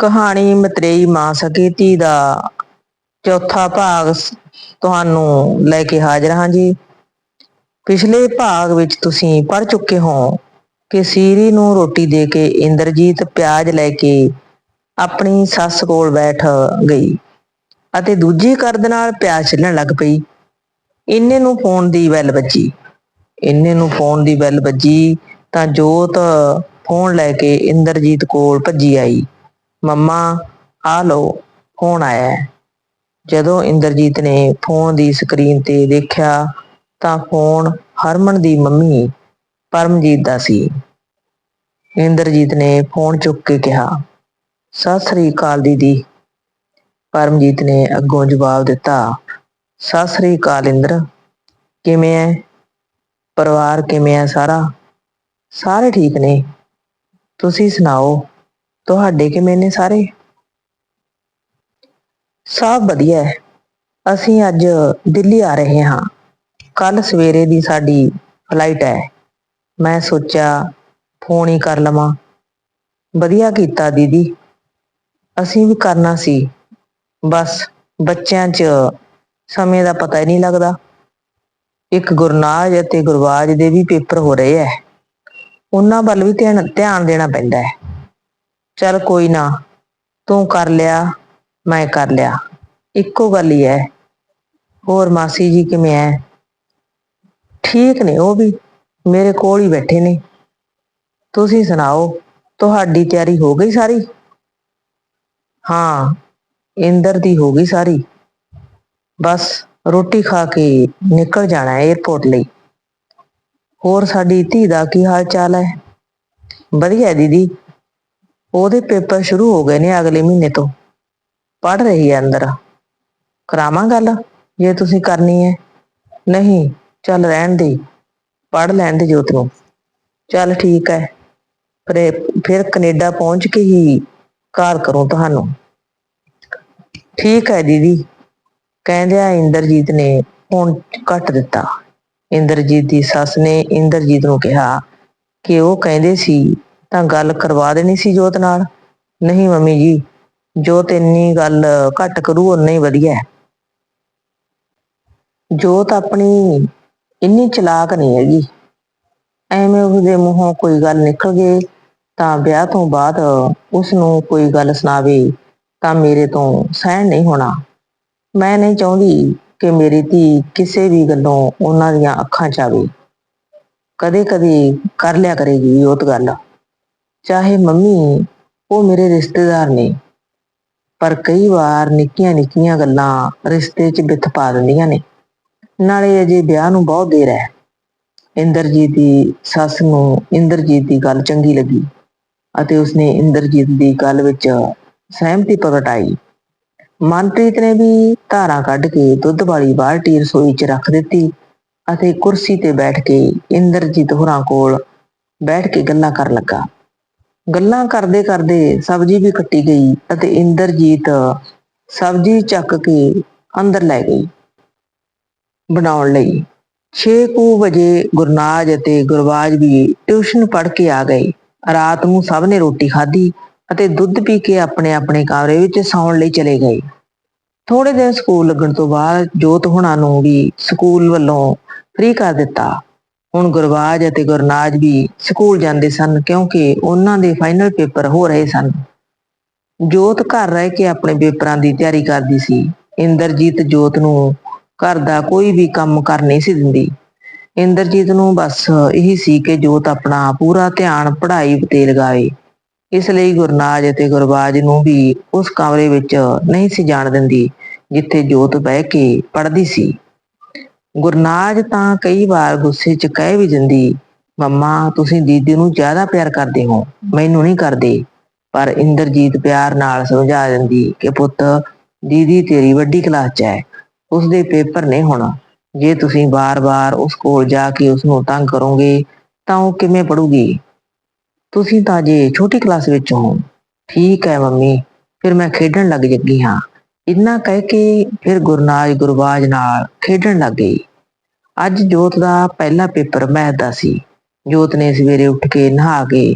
ਕਹਾਣੀ ਮਤਰੇਈ ਮਾਂ ਸਕੀ, ਧੀ ਦਾ ਚੌਥਾ ਭਾਗ ਸ- ਤੁਹਾਨੂੰ ਲੈ ਕੇ ਹਾਜ਼ਰ ਹਾਂ ਜੀ। ਪਿਛਲੇ ਭਾਗ ਵਿੱਚ ਤੁਸੀਂ ਪੜ ਚੁੱਕੇ ਹੋ ਕਿ ਸੀਰੀ ਨੂੰ ਰੋਟੀ ਦੇ ਕੇ ਇੰਦਰਜੀਤ ਪਿਆਜ਼ ਲੈ ਕੇ ਆਪਣੀ ਸੱਸ ਕੋਲ ਬੈਠ ਗਈ ਅਤੇ ਦੂਜੀ ਕਰਦ ਨਾਲ ਪਿਆਜ਼ ਛਿੱਲਣ ਲੱਗ ਪਈ। ਇੰਨੇ ਨੂੰ ਫੋਨ ਦੀ ਬੈਲ ਵੱਜੀ। ਇੰਨੇ ਨੂੰ ਫੋਨ ਦੀ ਬੈਲ ਵੱਜੀ ਤਾਂ ਜੋਤ ਫੋਨ ਲੈ ਕੇ ਇੰਦਰਜੀਤ ਕੋਲ ਭੱਜੀ ਆਈ। ਮੰਮਾ ਆ ਲਓ, ਫੋਨ ਆਇਆ ਹੈ। ਜਦੋਂ ਇੰਦਰਜੀਤ ਨੇ ਫੋਨ ਦੀ ਸਕਰੀਨ ਤੇ ਦੇਖਿਆ ਤਾਂ ਫੋਨ ਹਰਮਨ ਦੀ ਮੰਮੀ ਪਰਮਜੀਤ ਦਾ ਸੀ। ਇੰਦਰਜੀਤ ਨੇ ਫੋਨ ਚੁੱਕ ਕੇ ਕਿਹਾ, ਸਤਿ ਸ੍ਰੀ ਅਕਾਲ ਦੀਦੀ। ਪਰਮਜੀਤ ਨੇ ਅੱਗੋਂ ਜਵਾਬ ਦਿੱਤਾ, ਸਤਿ ਸ੍ਰੀ ਅਕਾਲ ਇੰਦਰ, ਕਿਵੇਂ ਐ? ਪਰਿਵਾਰ ਕਿਵੇਂ ਐ ਸਾਰਾ? ਸਾਰੇ ਠੀਕ ਨੇ? ਤੁਸੀਂ ਸੁਣਾਓ? ਤੁਹਾਡੇ ਕਿਵੇਂ ਨੇ ਸਾਰੇ? ਸਭ ਵਧੀਆ ਹੈ। ਅਸੀਂ ਅੱਜ ਦਿੱਲੀ ਆ ਰਹੇ ਹਾਂ। ਕੱਲ ਸਵੇਰੇ ਦੀ ਸਾਡੀ ਫਲਾਈਟ ਹੈ। ਮੈਂ ਸੋਚਿਆ ਫੋਨ ਹੀ ਕਰ ਲਵਾਂ। ਵਧੀਆ ਕੀਤਾ ਦੀਦੀ। ਅਸੀਂ ਵੀ ਕਰਨਾ ਸੀ। ਬਸ ਬੱਚਿਆਂ 'ਚ ਸਮੇਂ ਦਾ ਪਤਾ ਹੀ ਨਹੀਂ ਲੱਗਦਾ। ਇੱਕ ਗੁਰਨਾਜ ਅਤੇ ਗੁਰਬਾਜ ਦੇ ਵੀ ਪੇਪਰ ਹੋ ਰਹੇ ਐ ਉਹਨਾਂ ਵੱਲ ਵੀ ਧਿਆਨ ਧਿਆਨ ਦੇਣਾ ਪੈਂਦਾ ਹੈ। ਚੱਲ ਕੋਈ ਨਾ, ਤੂੰ ਕਰ ਲਿਆ, ਮੈਂ ਕਰ ਲਿਆ। ਇੱਕੋ ਗੱਲ ਹੀ ਹੈ। ਹੋਰ ਮਾਸੀ ਜੀ ਕਿਵੇਂ ਐ? ਠੀਕ ਨੇ ਉਹ ਵੀ, ਮੇਰੇ ਕੋਲ ਹੀ ਬੈਠੇ ਨੇ। ਤੁਸੀਂ ਸੁਣਾਓ, ਤੁਹਾਡੀ ਤਿਆਰੀ ਹੋ ਗਈ ਸਾਰੀ? ਹਾਂ, ਇੰਦਰ ਦੀ ਹੋ ਗਈ ਸਾਰੀ। ਬਸ ਰੋਟੀ ਖਾ ਕੇ ਨਿਕਲ ਜਾਣਾ ਹੈ 에어ਪੋਰਟ ਲਈ। ਹੋਰ ਸਾਡੀ ਧੀ ਦਾ ਕੀ ਹਾਲ ਚਾਲ ਹੈ? ਵਧੀਆ ਦੀਦੀ। ਉਹਦੇ ਪੇਪਰ ਸ਼ੁਰੂ ਹੋ ਗਏ ਨੇ ਅਗਲੇ ਮਹੀਨੇ ਤੋਂ। ਪੜ ਰਹੀ ਹੈ ਅੰਦਰ। ਕਰਾਵਾਂ ਗੱਲ? ਜੇ ਤੁਸੀਂ ਕਰਨੀ ਹੈ। ਨਹੀਂ, ਚੱਲ ਰਹਿਣ ਦੇ। ਪੜ ਲੈਣ ਦੇ ਜੋਤ ਨੂੰ। ਚੱਲ ਠੀਕ ਹੈ। ਫਿਰ ਇਹ- ਫਿਰ ਕੈਨੇਡਾ ਪਹੁੰਚ ਕੇ ਹੀ ਕਾਲ ਕਰੂੰ ਤੁਹਾਨੂੰ। ਠੀਕ ਹੈ ਦੀਦੀ। ਕਹਿੰਦਿਆਂ ਇੰਦਰਜੀਤ ਨੇ ਹੁਣ ਕੱਟ ਦਿੱਤਾ। ਇੰਦਰਜੀਤ ਦੀ ਸੱਸ ਨੇ ਇੰਦਰਜੀਤ ਨੂੰ ਕਿਹਾ ਕਿ ਉਹ ਕਹਿੰਦੇ ਸੀ ਤਾਂ ਗੱਲ ਕਰਵਾ ਦੇਣੀ ਸੀ ਜੋਤ ਨਾਲ। ਨਹੀਂ ਮੰਮੀ ਜੀ, ਜੋਤ ਇੰਨੀ ਗੱਲ ਘੱਟ ਕਰੂ ਉਨਾ ਹੀ ਵਧੀਆ ਹੈ। ਜੋਤ ਆਪਣੀ ਇੰਨੀ ਚਲਾਕ ਨਹੀਂ ਹੈਗੀ। ਐਵੇਂ ਉਹਦੇ ਮੂੰਹੋਂ ਕੋਈ ਗੱਲ ਨਿਕਲ ਗਏ ਤਾਂ ਵਿਆਹ ਤੋਂ ਬਾਅਦ ਉਸ ਨੂੰ ਕੋਈ ਗੱਲ ਸੁਣਾਵੇ, ਤਾਂ ਮੇਰੇ ਤੋਂ ਸਹਿਣ ਨਹੀਂ ਹੋਣਾ। ਮੈਂ ਨਹੀਂ ਚਾਹੁੰਦੀ ਕਿ ਮੇਰੀ ਧੀ ਕਿਸੇ ਵੀ ਗੱਲੋਂ ਉਹਨਾਂ ਦੀਆਂ ਅੱਖਾਂ 'ਚ ਆਵੇ। ਕਦੇ ਕਦੇ ਕਰ ਲਿਆ ਕਰੇਗੀ ਉਹ ਤਾਂ ਗੱਲ। ਚਾਹੇ ਮੰਮੀ, ਉਹ ਮੇਰੇ ਰਿਸ਼ਤੇਦਾਰ ਨੇ। ਪਰ ਕਈ ਵਾਰ ਨਿੱਕੀਆਂ ਨਿੱਕੀਆਂ ਗੱਲਾਂ ਰਿਸ਼ਤੇ 'ਚ ਬਿੱਥ ਪਾ ਦਿੰਦੀਆਂ ਨੇ। ਨਾਲੇ ਅਜੇ ਵਿਆਹ ਨੂੰ ਬਹੁਤ ਦੇਰ ਹੈ। ਇੰਦਰਜੀਤ ਦੀ ਸੱਸ ਨੂੰ ਇੰਦਰਜੀਤ ਦੀ ਗੱਲ ਚੰਗੀ ਲੱਗੀ ਅਤੇ ਉਸਨੇ ਇੰਦਰਜੀਤ ਦੀ ਗੱਲ ਵਿੱਚ ਸਹਿਮਤੀ ਪ੍ਰਗਟਾਈ। ਮਨਪ੍ਰੀਤ ਨੇ ਵੀ ਧਾਰਾਂ ਕੱਢ ਕੇ ਦੁੱਧ ਵਾਲੀ ਬਾਲਟੀ ਰਸੋਈ 'ਚ ਰੱਖ ਦਿੱਤੀ ਅਤੇ ਕੁਰਸੀ ਤੇ ਬੈਠ ਕੇ ਇੰਦਰਜੀਤ ਹੋਰਾਂ ਕੋਲ ਬੈਠ ਕੇ ਗੱਲਾਂ ਕਰਨ ਲੱਗਾ। ਗੱਲਾਂ ਕਰਦੇ ਕਰਦੇ ਸਬਜ਼ੀ ਵੀ ਕੱਟੀ ਗਈ ਅਤੇ ਇੰਦਰਜੀਤ ਸਬਜ਼ੀ ਚੱਕ ਕੇ ਅੰਦਰ ਲੈ ਗਈ ਬਣਾਉਣ ਲਈ। 6 ਕੁ ਵਜੇ ਗੁਰਨਾਜ ਅਤੇ ਗੁਰਬਾਜ ਵੀ ਟਿਊਸ਼ਨ ਪੜ੍ਹ ਕੇ ਆ ਗਏ। ਰਾਤ ਨੂੰ ਸਭ ਨੇ ਰੋਟੀ ਖਾਧੀ ਅਤੇ ਦੁੱਧ ਪੀ ਕੇ ਆਪਣੇ ਆਪਣੇ ਕਮਰੇ ਵਿੱਚ ਸੌਣ ਲਈ ਚਲੇ ਗਏ। ਥੋੜੇ ਦਿਨ ਸਕੂਲ ਲੱਗਣ ਤੋਂ ਬਾਅਦ ਜੋਤ ਹੁਣਾਂ ਨੂੰ ਵੀ ਸਕੂਲ ਵੱਲੋਂ ਫ੍ਰੀ ਕਰ ਦਿੱਤਾ। ਹੁਣ ਗੁਰਬਾਜ ਅਤੇ ਗੁਰਨਾਜ ਵੀ ਸਕੂਲ ਜਾਂਦੇ ਸਨ ਕਿਉਂਕਿ ਉਹਨਾਂ ਦੇ ਫਾਈਨਲ ਪੇਪਰ ਹੋ ਰਹੇ ਸਨ। ਜੋਤ ਘਰ ਰਹਿ ਕੇ ਆਪਣੇ ਪੇਪਰਾਂ ਦੀ ਤਿਆਰੀ ਕਰਦੀ ਸੀ। ਇੰਦਰਜੀਤ ਜੋਤ ਨੂੰ ਘਰ ਦਾ ਕੋਈ ਵੀ ਕੰਮ ਕਰ ਨਹੀਂ ਸੀ ਦਿੰਦੀ। ਇੰਦਰਜੀਤ ਨੂੰ ਬਸ ਇਹੀ ਸੀ ਕਿ ਜੋਤ ਆਪਣਾ ਪੂਰਾ ਧਿਆਨ ਪੜ੍ਹਾਈ ਤੇ ਲਗਾਵੇ। ਇਸ ਲਈ ਗੁਰਨਾਜ ਅਤੇ ਗੁਰਬਾਜ ਨੂੰ ਵੀ ਉਸ ਕਮਰੇ ਵਿੱਚ ਨਹੀਂ ਸੀ ਜਾਣ ਦਿੰਦੀ, ਜਿੱਥੇ ਜੋਤ ਬਹਿ ਕੇ ਪੜ੍ਹਦੀ ਸੀ। ਗੁਰਨਾਜ ਤਾਂ ਕਈ ਵਾਰ ਗੁੱਸੇ 'ਚ ਕਹਿ ਵੀ ਦਿੰਦੀ, ਮੰਮਾ, ਤੁਸੀਂ ਦੀਦੀ ਨੂੰ ਜ਼ਿਆਦਾ ਪਿਆਰ ਕਰਦੇ ਹੋ, ਮੈਨੂੰ ਨਹੀਂ ਕਰਦੇ। ਪਰ ਇੰਦਰਜੀਤ ਪਿਆਰ ਨਾਲ ਸਮਝਾ ਦਿੰਦੀ ਕਿ ਪੁੱਤ, ਦੀਦੀ ਤੇਰੀ ਵੱਡੀ ਕਲਾਸ 'ਚ ਹੈ, ਉਸਦੇ ਪੇਪਰ ਨੇ ਹੋਣਾ। ਜੇ ਤੁਸੀਂ ਬਾਰ-ਬਾਰ ਉਸ ਕੋਲ ਜਾ ਕੇ ਉਸ ਨੂੰ ਤੰਗ ਕਰੋਗੇ, ਤਾਂ ਉਹ ਕਿਵੇਂ ਪੜੂਗੀ ਤੁਸੀਂ ਤਾਂ ਜੇ ਛੋਟੀ ਕਲਾਸ ਵਿੱਚ ਹੋ। ਠੀਕ ਹੈ ਮੰਮੀ, ਫਿਰ ਮੈਂ ਖੇਡਣ ਲੱਗ ਜੱਗੀ ਹਾਂ। ਇੰਨਾ ਕਹਿ ਕੇ ਫਿਰ ਗੁਰਨਾਜ ਗੁਰਬਾਜ ਨਾਲ ਖੇਡਣ ਲੱਗ ਗਈ। ਅੱਜ ਜੋਤ ਦਾ ਪਹਿਲਾ ਪੇਪਰ ਮੈਥ ਦਾ ਸੀ। ਜੋਤ ਨੇ ਸਵੇਰੇ ਉੱਠ ਕੇ ਨਹਾ ਕੇ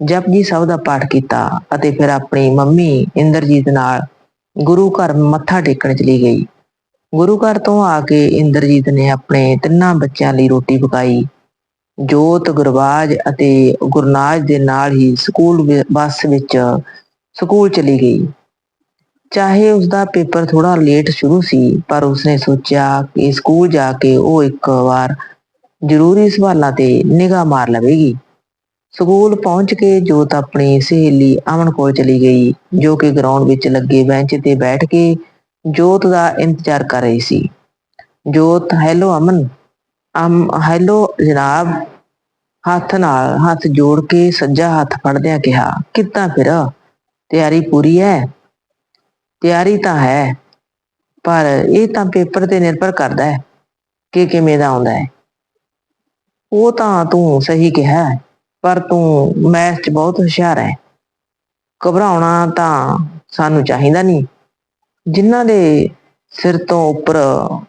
ਜਪਜੀ ਸਾਹਿਬ ਦਾ ਪਾਠ ਕੀਤਾ ਅਤੇ ਫਿਰ ਆਪਣੀ ਮੰਮੀ ਇੰਦਰਜੀਤ ਨਾਲ ਗੁਰੂ ਘਰ ਮੱਥਾ ਟੇਕਣ ਚਲੀ ਗਈ। ਗੁਰੂ ਘਰ ਤੋਂ ਆ ਕੇ ਇੰਦਰਜੀਤ ਨੇ ਆਪਣੇ ਤਿੰਨਾਂ ਬੱਚਿਆਂ ਲਈ ਰੋਟੀ ਪਕਾਈ। ਜੋਤ, ਗੁਰਬਾਜ ਅਤੇ ਗੁਰਨਾਜ ਦੇ ਨਾਲ ਹੀ ਸਕੂਲ ਬੱਸ ਵਿੱਚ ਸਕੂਲ ਚਲੀ ਗਈ। ਚਾਹੇ ਉਸਦਾ ਪੇਪਰ ਥੋੜਾ ਲੇਟ ਸ਼ੁਰੂ ਸੀ, ਪਰ ਉਸਨੇ ਸੋਚਿਆ ਕਿ ਸਕੂਲ ਜਾ ਕੇ ਉਹ ਇੱਕ ਵਾਰ ਜ਼ਰੂਰੀ ਸਵਾਲਾਂ ਤੇ ਨਿਗਾਹ ਮਾਰ ਲਵੇਗੀ। ਸਕੂਲ ਪਹੁੰਚ ਕੇ ਜੋਤ ਆਪਣੀ ਸਹੇਲੀ ਅਮਨ ਕੋਲ ਚਲੀ ਗਈ, ਜੋ ਕਿ ਗਰਾਊਂਡ ਵਿੱਚ ਲੱਗੇ ਬੈਂਚ ਤੇ ਬੈਠ ਕੇ ਜੋਤ ਦਾ ਇੰਤਜ਼ਾਰ ਕਰ ਰਹੀ ਸੀ। ਜੋਤ ਹੈਲੋ ਅਮਨ। ਅਮ ਹੈਲੋ ਜਨਾਬ। ਹੱਥ ਨਾਲ ਹੱਥ ਜੋੜ ਕੇ ਸੱਜਾ ਹੱਥ ਫੜਦਿਆਂ ਕਿਹਾ, ਕਿੱਦਾਂ ਫਿਰ? ਤਿਆਰੀ ਪੂਰੀ ਹੈ? ਤਿਆਰੀ ਤਾਂ ਹੈ, ਪਰ ਇਹ ਤਾਂ ਪੇਪਰ ਤੇ ਨਿਰਭਰ ਕਰਦਾ ਹੈ ਕਿ ਕਿਵੇਂ ਦਾ ਆਉਂਦਾ ਹੈ। ਉਹ ਤਾਂ ਤੂੰ ਸਹੀ ਕਿਹਾ ਪਰ ਤੂੰ ਮੈਥ 'ਚ ਬਹੁਤ ਹੁਸ਼ਿਆਰ ਹੈ। ਘਬਰਾਉਣਾ ਤਾਂ ਸਾਨੂੰ ਚਾਹੀਦਾ ਨਹੀਂ। ਜਿਨ੍ਹਾਂ ਦੇ ਸਿਰ ਤੋਂ ਉੱਪਰ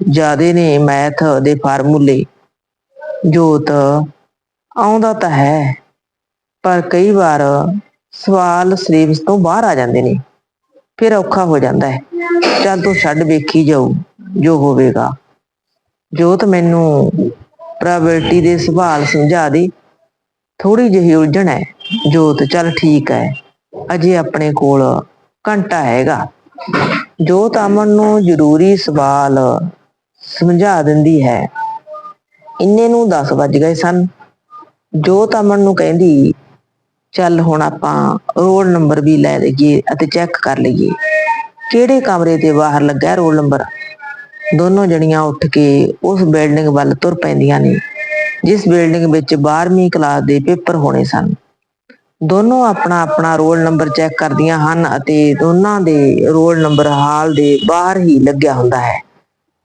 ਜਿਆਦੇ ਨੇ ਮੈਥ ਦੇ ਫਾਰਮੂਲੇ, ਜੋਤ, ਆਉਂਦਾ ਤਾਂ ਹੈ, ਪਰ ਕਈ ਵਾਰ ਸਵਾਲ ਸਿਲੇਬਸ ਤੋਂ ਬਾਹਰ ਆ ਜਾਂਦੇ ਨੇ। ਫਿਰ ਔਖਾ ਹੋ ਜਾਂਦਾ ਹੈ। ਚੱਲ ਤੂੰ ਛੱਡ ਵੇਖੀ ਜਾਊ, ਜੋ ਹੋਵੇਗਾ। ਜੋਤ ਮੈਨੂੰ ਪ੍ਰੋਬੇਬਿਲਟੀ ਦੇ ਸਵਾਲ ਸਮਝਾ ਦੇ। ਥੋੜੀ ਜਿਹੀ ਉਲਝਣ ਹੈ। ਜੋਤ, ਚੱਲ ਠੀਕ ਹੈ। ਅਜੇ ਆਪਣੇ ਕੋਲ ਘੰਟਾ ਹੈਗਾ। ਜੋਤ ਅਮਨ ਨੂੰ ਜ਼ਰੂਰੀ ਸਵਾਲ ਸਮਝਾ ਦਿੰਦੀ ਹੈ। ਇੰਨੇ ਨੂੰ 10 ਵੱਜ ਗਏ ਸਨ। ਜੋਤ ਅਮਨ ਨੂੰ ਕਹਿੰਦੀ ਚੱਲ ਹੁਣ ਆਪਾਂ ਰੋਲ ਨੰਬਰ ਵੀ ਲੈ ਲਈਏ ਅਤੇ ਚੈੱਕ ਕਰ ਲਈਏ। ਕਿਹੜੇ ਕਮਰੇ ਤੇ ਬਾਹਰ ਲੱਗਾ ਰੋਲ ਨੰਬਰ ਦੋਨੋਂ ਜਣੀਆਂ ਉੱਠ ਕੇ ਉਸ ਬਿਲਡਿੰਗ ਵੱਲ ਤੁਰ ਪੈਂਦੀਆਂ ਨੇ, ਜਿਸ ਬਿਲਡਿੰਗ ਵਿੱਚ 12ਵੀਂ ਕਲਾਸ ਦੇ ਪੇਪਰ ਹੋਣੇ ਸਨ। ਦੋਨੋਂ ਆਪਣਾ ਆਪਣਾ ਰੋਲ ਨੰਬਰ ਚੈੱਕ ਕਰਦੀਆਂ ਹਨ ਅਤੇ ਦੋਨਾਂ ਦੇ ਰੋਲ ਨੰਬਰ ਹਾਲ ਦੇ ਬਾਹਰ ਹੀ ਲੱਗਿਆ ਹੁੰਦਾ ਹੈ।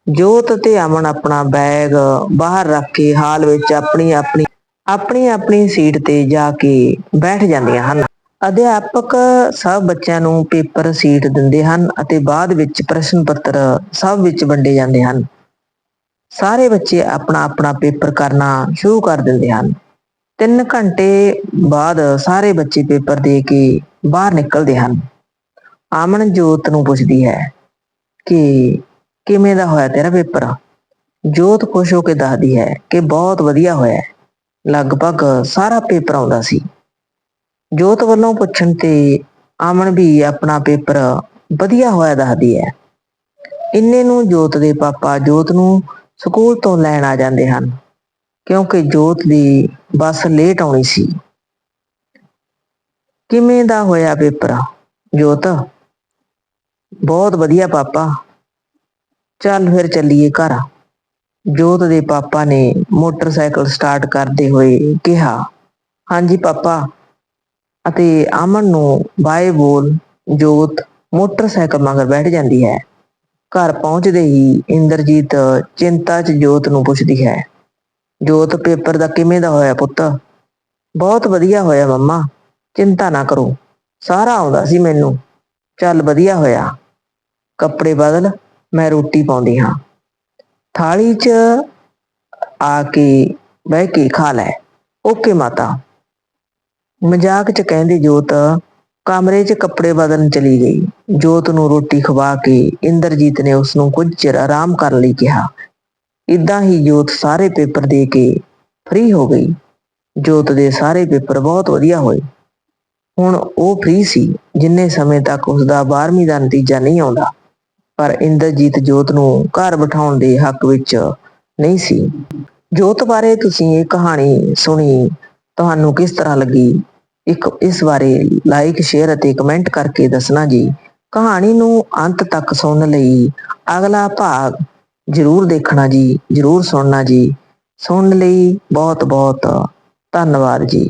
ਜੋਤ ਤੇ ਅਮਨ ਆਪਣਾ ਬੈਗ ਬਾਹਰ ਰੱਖ ਕੇ ਹਾਲ ਵਿੱਚ ਆਪਣੀ ਆਪਣੀ ਆਪਣੀ ਆਪਣੀ ਸੀਟ ਤੇ ਜਾ ਕੇ ਬੈਠ ਜਾਂਦੀਆਂ ਹਨ। ਅਧਿਆਪਕ ਸਭ ਬੱਚਿਆਂ ਨੂੰ ਪੇਪਰ ਸੀਟ ਦਿੰਦੇ ਹਨ ਅਤੇ ਬਾਅਦ ਵਿੱਚ ਪ੍ਰਸ਼ਨ ਪੱਤਰ ਸਭ ਵਿੱਚ ਵੰਡੇ ਜਾਂਦੇ ਹਨ। ਸਾਰੇ ਬੱਚੇ ਆਪਣਾ ਆਪਣਾ ਪੇਪਰ ਕਰਨਾ ਸ਼ੁਰੂ ਕਰ ਦਿੰਦੇ ਹਨ। 3 ਘੰਟੇ ਬਾਅਦ ਸਾਰੇ ਬੱਚੇ ਪੇਪਰ ਦੇ ਕੇ ਬਾਹਰ ਨਿਕਲਦੇ ਹਨ। ਆਮਨ ਜੋਤ ਨੂੰ ਪੁੱਛਦੀ ਹੈ ਕਿ ਕਿਵੇਂ ਦਾ ਹੋਇਆ ਤੇਰਾ ਪੇਪਰ? ਜੋਤ ਖੁਸ਼ ਹੋ ਕੇ ਦੱਸਦੀ ਹੈ ਕਿ ਬਹੁਤ ਵਧੀਆ ਹੋਇਆ। ਲਗਭਗ ਸਾਰਾ ਪੇਪਰ ਆਉਂਦਾ ਸੀ। ਜੋਤ ਵੱਲੋਂ ਪੁੱਛਣ ਤੇ ਆਮਨ ਵੀ ਆਪਣਾ ਪੇਪਰ ਵਧੀਆ ਹੋਇਆ ਦੱਸਦੀ ਹੈ। ਇੰਨੇ ਨੂੰ ਜੋਤ ਦੇ ਪਾਪਾ ਜੋਤ ਨੂੰ ਸਕੂਲ ਤੋਂ ਲੈਣ ਆ ਜਾਂਦੇ ਹਨ, ਕਿਉਂਕਿ ਜੋਤ ਦੀ ਬੱਸ ਲੇਟ ਆਉਣੀ ਸੀ। ਕਿਵੇਂ ਦਾ ਹੋਇਆ ਪੇਪਰ? ਜੋਤ, ਬਹੁਤ ਵਧੀਆ ਪਾਪਾ। ਚੱਲ ਫਿਰ ਚੱਲੀਏ ਘਰ। ਜੋਤ ਦੇ ਪਾਪਾ ਨੇ ਮੋਟਰਸਾਈਕਲ ਸਟਾਰਟ ਕਰਦੇ ਹੋਏ ਕਿਹਾ, ਹਾਂਜੀ ਪਾਪਾ। ਅਤੇ ਅਮਨ ਨੂੰ ਬਾਏ ਬੋਲ ਜੋਤ ਮੋਟਰਸਾਈਕਲ ਮਗਰ ਬੈਠ ਜਾਂਦੀ ਹੈ। ਘਰ ਪਹੁੰਚਦੇ ਹੀ ਇੰਦਰਜੀਤ ਚਿੰਤਾ 'ਚ ਜੋਤ ਨੂੰ ਪੁੱਛਦੀ ਹੈ, ਜੋਤ, ਪੇਪਰ ਦਾ ਕਿਵੇਂ ਦਾ ਹੋਇਆ ਪੁੱਤ? ਬਹੁਤ ਵਧੀਆ ਹੋਇਆ ਮੰਮਾ, ਚਿੰਤਾ ਨਾ ਕਰੋ, ਸਾਰਾ ਆਉਂਦਾ ਸੀ ਮੈਨੂੰ। ਚੱਲ ਵਧੀਆ ਹੋਇਆ। ਕੱਪੜੇ ਬਦਲ, ਮੈਂ ਰੋਟੀ ਪਾਉਂਦੀ ਹਾਂ। ਥਾਲੀ 'ਚ ਆ ਕੇ ਬਹਿ ਕੇ ਖਾ ਲੈ। ਓਕੇ ਮਾਤਾ। ਮਜ਼ਾਕ 'ਚ ਕਹਿੰਦੀ ਜੋਤ, ਕਮਰੇ 'ਚ ਕੱਪੜੇ ਬਦਲਣ ਚਲੀ ਗਈ। ਜੋਤ ਨੂੰ ਰੋਟੀ ਖਵਾ ਕੇ ਇੰਦਰਜੀਤ ਨੇ ਉਸ ਨੂੰ ਕੁਝ ਚਿਰ ਆਰਾਮ ਕਰਨ ਲਈ ਕਿਹਾ। ਇਦਾਂ ਹੀ ਜੋਤ ਸਾਰੇ ਪੇਪਰ ਦੇ ਕੇ ਫ੍ਰੀ ਹੋ ਗਈ। ਜੋਤ ਦੇ ਸਾਰੇ ਪੇਪਰ ਬਹੁਤ ਵਧੀਆ ਹੋਏ। ਹੁਣ ਉਹ ਫ੍ਰੀ ਸੀ, ਜਿੰਨੇ ਸਮੇਂ ਤੱਕ ਉਸ ਦਾ 12ਵੀਂ ਦਾ ਨਤੀਜਾ ਨਹੀਂ ਆਉਂਦਾ। ਪਰ ਇੰਦਰਜੀਤ ਜੋਤ ਨੂੰ ਘਰ ਬਿਠਾਉਣ ਦੇ ਹੱਕ ਵਿੱਚ ਨਹੀਂ ਸੀ। ਜੋਤ ਬਾਰੇ ਤੁਸੀਂ ਇਹ ਕਹਾਣੀ ਸੁਣੀ, ਤੁਹਾਨੂੰ ਕਿਸ ਤਰ੍ਹਾਂ ਲੱਗੀ? ਇੱਕ ਇਸ ਬਾਰੇ ਲਾਈਕ ਸ਼ੇਅਰ ਅਤੇ ਕਮੈਂਟ ਕਰਕੇ ਦੱਸਣਾ ਜੀ। ਕਹਾਣੀ ਨੂੰ ਅੰਤ ਤੱਕ ਸੁਣਨ ਲਈ ਅਗਲਾ ਭਾਗ ਜ਼ਰੂਰ ਦੇਖਣਾ ਜੀ, ਜ਼ਰੂਰ ਸੁਣਨਾ ਜੀ। ਸੁਣਨ ਲਈ ਬਹੁਤ ਬਹੁਤ ਧੰਨਵਾਦ ਜੀ।